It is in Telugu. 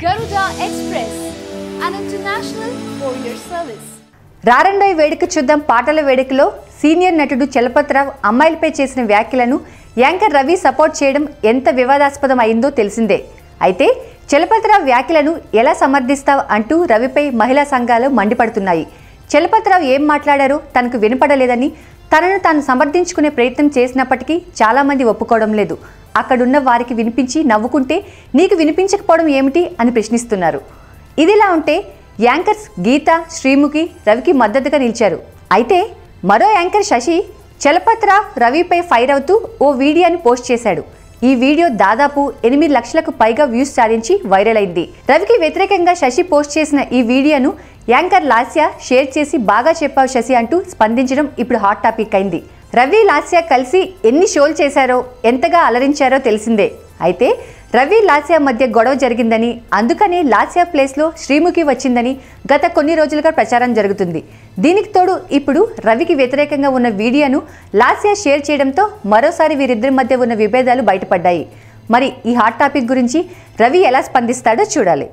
ఎక్స్ప్రెస్ Express, ఇంటర్నేషనల్ international రారండోయ్ వేడుక చూద్దాం. పాటల వేడుకలో సీనియర్ నటుడు చలపతిరావు అమ్మాయిలపై చేసిన వ్యాఖ్యలను యాంకర్ రవి సపోర్ట్ చేయడం ఎంత వివాదాస్పదం అయిందో తెలిసిందే. అయితే చలపతిరావు వ్యాఖ్యలను ఎలా సమర్థిస్తావు అంటూ రవిపై మహిళా సంఘాలు మండిపడుతున్నాయి. చలపతిరావు ఏం మాట్లాడారో తనకు వినపడలేదని తనను తాను సమర్థించుకునే ప్రయత్నం చేసినప్పటికీ చాలామంది ఒప్పుకోవడం లేదు. అక్కడున్న వారికి వినిపించి నవ్వుకుంటే నీకు వినిపించకపోవడం ఏమిటి? అని ప్రశ్నిస్తున్నారు. ఇదిలా ఉంటే యాంకర్స్ గీత శ్రీముఖి రవికి మద్దతుగా నిలిచారు. అయితే మరో యాంకర్ శశి చలపతిరావు రవిపై ఫైర్ అవుతూ ఓ వీడియోని పోస్ట్ చేశాడు. ఈ వీడియో దాదాపు ఎనిమిది లక్షలకు పైగా వ్యూస్ సాధించి వైరల్ అయింది. రవికి వ్యతిరేకంగా శశి పోస్ట్ చేసిన ఈ వీడియోను యాంకర్ లాస్య షేర్ చేసి బాగా చెప్పావు శశి అంటూ స్పందించడం ఇప్పుడు హాట్ టాపిక్ అయింది. రవి లాస్య కలిసి ఎన్ని షోలు చేశారో ఎంతగా అలరించారో తెలిసిందే. అయితే రవి లాస్య మధ్య గొడవ జరిగిందని అందుకనే లాస్య ప్లేస్లో శ్రీముఖి వచ్చిందని గత కొన్ని రోజులుగా ప్రచారం జరుగుతుంది. దీనికి తోడు ఇప్పుడు రవికి వ్యతిరేకంగా ఉన్న వీడియోను లాస్య షేర్ చేయడంతో మరోసారి వీరిద్దరి మధ్య ఉన్న విభేదాలు బయటపడ్డాయి. మరి ఈ హాట్ టాపిక్ గురించి రవి ఎలా స్పందిస్తాడో చూడాలి.